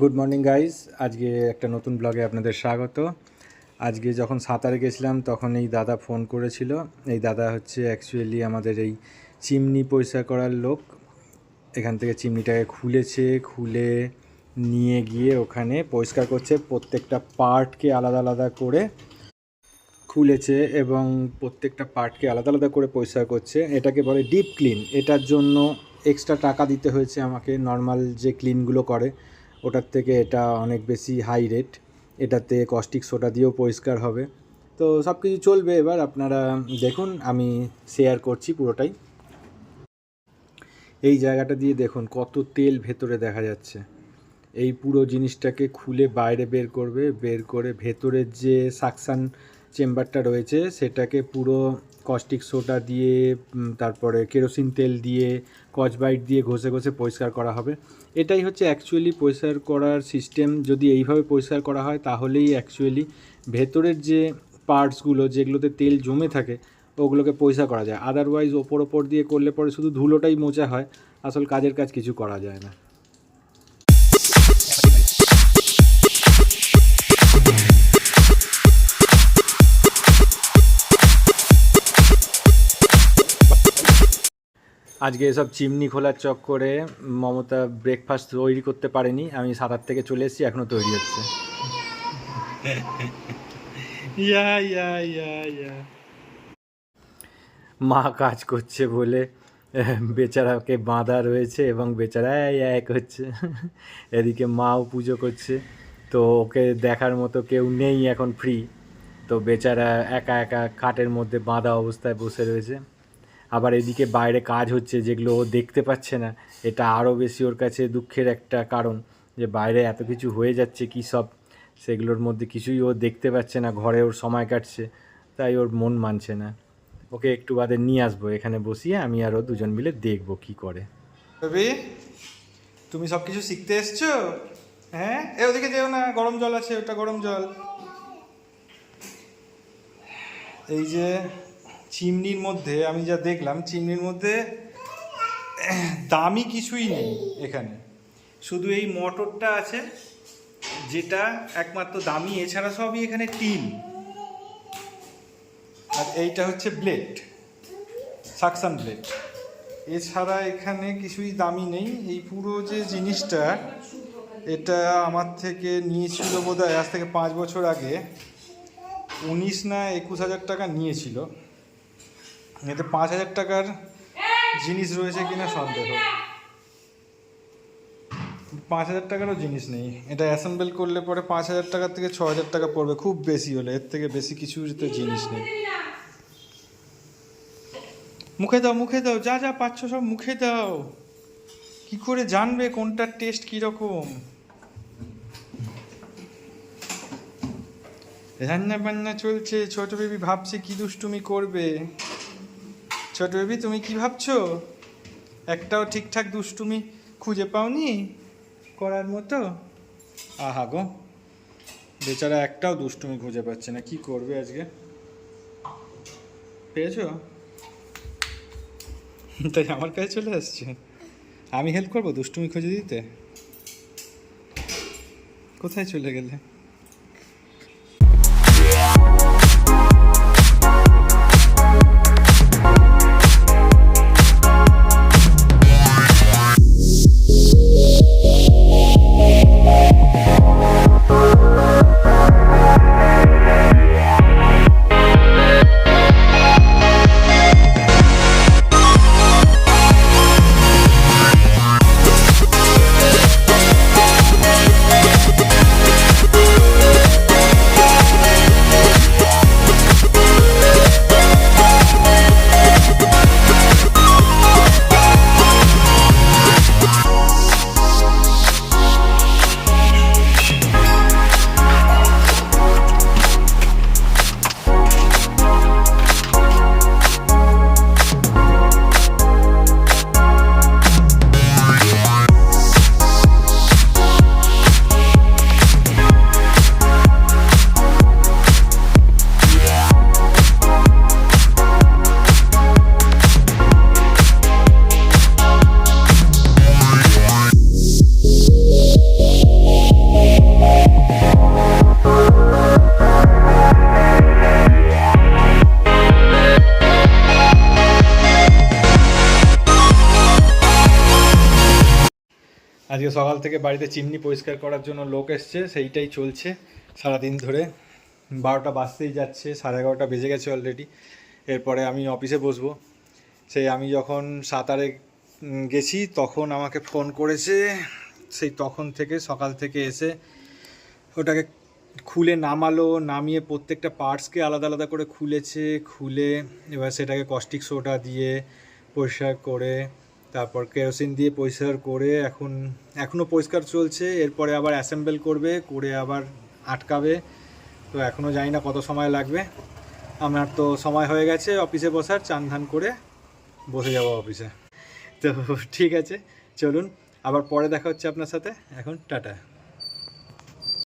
Good morning guys আজকে একটা নতুন ব্লগে আপনাদের স্বাগত। আজকে যখন সাঁতারে গেছিলাম, তখন এই দাদা ফোন করেছিল। এই দাদা হচ্ছে অ্যাকচুয়ালি আমাদের এই চিমনি পরিষ্কার করার লোক। এখান থেকে চিমনিটাকে খুলেছে, খুলে নিয়ে গিয়ে ওখানে পরিষ্কার করছে। প্রত্যেকটা পার্টকে আলাদা আলাদা করে খুলেছে এবং প্রত্যেকটা পার্টকে আলাদা আলাদা করে পরিষ্কার করছে। এটাকে বলে ডিপ ক্লিন এটার জন্য এক্সট্রা টাকা দিতে হয়েছে আমাকে। নর্মাল যে ক্লিনগুলো করে ওটার থেকে এটা অনেক বেশি হাই রেট এটাতে কস্টিক সোডা দিয়েও পরিষ্কার হবে। তো সব কিছু চলবে এবার, আপনারা দেখুন, আমি শেয়ার করছি পুরোটাই। এই জায়গাটা দিয়ে দেখুন, কত তেল ভেতরে দেখা যাচ্ছে। এই পুরো জিনিসটাকে খুলে বাইরে বের করবে, বের করে ভেতরের যে সাকশান চেম্বারটা রয়েছে, সেটাকে পুরো কস্টিক সোডা দিয়ে তারপরে কেরোসিন তেল দিয়ে কচবাইট দিয়ে ঘষে ঘষে পরিষ্কার করা হবে। এটাই হচ্ছে অ্যাকচুয়ালি পরিষ্কার করার সিস্টেম যদি এইভাবে পরিষ্কার করা হয়, তাহলেই অ্যাকচুয়ালি ভেতরের যে পার্টসগুলো যেগুলোতে তেল জমে থাকে, ওগুলোকে পরিষ্কার করা যায়। আদারওয়াইজ ওপর ওপর দিয়ে করলে পরে শুধু ধুলোটাই মোচা হয়। আসল কাজের কাজ কিছু করা যায় না। আজকে এসব চিমনি খোলার চক্করে মমতা ব্রেকফাস্ট তৈরি করতে পারেনি। আমি সাঁতার থেকে চলে এসেছি এখনও তৈরি হচ্ছে। ইয়া ইয়া ইয়া ইয়া। মা কাজ করছে বলে বেচারাকে বাঁধা রয়েছে এবং বেচারা এক হচ্ছে। এদিকে মাও পুজো করছে। তো ওকে দেখার মতো কেউ নেই এখন ফ্রি তো বেচারা একা একা খাটের মধ্যে বাঁধা অবস্থায় বসে রয়েছে। আবার এদিকে বাইরে কাজ হচ্ছে যেগুলো ও দেখতে পাচ্ছে না। এটা আরও বেশি ওর কাছে দুঃখের একটা কারণ যে বাইরে এত কিছু হয়ে যাচ্ছে কী সব? সেগুলোর মধ্যে কিছুই ও দেখতে পাচ্ছে না, ঘরে ওর সময় কাটছে, তাই ওর মন মানছে না। ওকে একটু বাদে নিয়ে আসব, এখানে বসিয়ে আমি আর ও দুজন মিলে দেখব কি করে। তুমি সব কিছু শিখতে এসছো? হ্যাঁ? এ ওদিকে যেও না, গরম জল আছে, ওটা গরম জল। এই যে চিমনির মধ্যে, আমি যা দেখলাম, চিমনির মধ্যে দামি কিছুই নেই এখানে। শুধু এই মোটরটা আছে, যেটা একমাত্র দামি, এছাড়া সবই এখানে টিন। আর এইটা হচ্ছে ব্লেড সাকশন ব্লেড। এছাড়া এখানে কিছুই দামি নেই। এই পুরো যে জিনিসটা, এটা আমার থেকে নিয়েছিল বোধ হয় আজ থেকে পাঁচ বছর আগে। উনিশ না একুশ হাজার টাকা নিয়েছিল। এতে পাঁচ হাজার টাকার জিনিস রয়েছে কিনা সন্দেহ। পাঁচ হাজার টাকারও জিনিস নেই। এটা অ্যাসেম্বল করলে পরে পাঁচ হাজার টাকার থেকে ছ হাজার টাকা পড়বে। খুব বেশি হলে, এর থেকে বেশি কিছু জিনিস নেই। মুখে দাও মুখে দাও, যা যা পাচ্ছ সব মুখে দাও। কি করে জানবে কোনটার টেস্ট কীরকম? রান্না বান্না চলছে, ছোট বেবি ভাবছে কি দুষ্টুমি করবে। ছোট বেবি তুমি কি ভাবছ? একটাও ঠিকঠাক দুষ্টুমি খুঁজে পাওনি করার মতো? আহা গো বেচারা একটাও দুষ্টুমি খুঁজে পাচ্ছে না কি করবে আজকে? পেয়েছ? তাই আমার কাছে চলে আসছে। আমি হেল্প করব দুষ্টুমি খুঁজে দিতে? কোথায় চলে গেলে? আজকে সকাল থেকে বাড়িতে চিমনি পরিষ্কার করার জন্য লোক এসছে, সেইটাই চলছে। সারাদিন ধরে বারোটা বাজতেই যাচ্ছে, সাড়ে এগারোটা বেজে গেছে অলরেডি এরপরে আমি অফিসে বসবো। সেই আমি যখন সাঁতারে গেছি, তখন আমাকে ফোন করেছে। সেই তখন থেকে, সকাল থেকে এসে ওটাকে খুলে নামালো, নামিয়ে প্রত্যেকটা পার্টসকে আলাদা আলাদা করে খুলেছে। খুলে এবার সেটাকে কস্টিক সোডা দিয়ে পরিষ্কার করে তারপর কেরোসিন দিয়ে পরিষ্কার করে এখন এখনও পরিষ্কার চলছে, এরপরে আবার অ্যাসেম্বল করবে, করে আবার আটকাবে। তো এখনও জানি না কত সময় লাগবে। আমার তো সময় হয়ে গেছে অফিসে বসার, চান ধান করে বসে যাব অফিসে। তো ঠিক আছে, চলুন, আবার পরে দেখা হচ্ছে আপনার সাথে। এখন টাটা।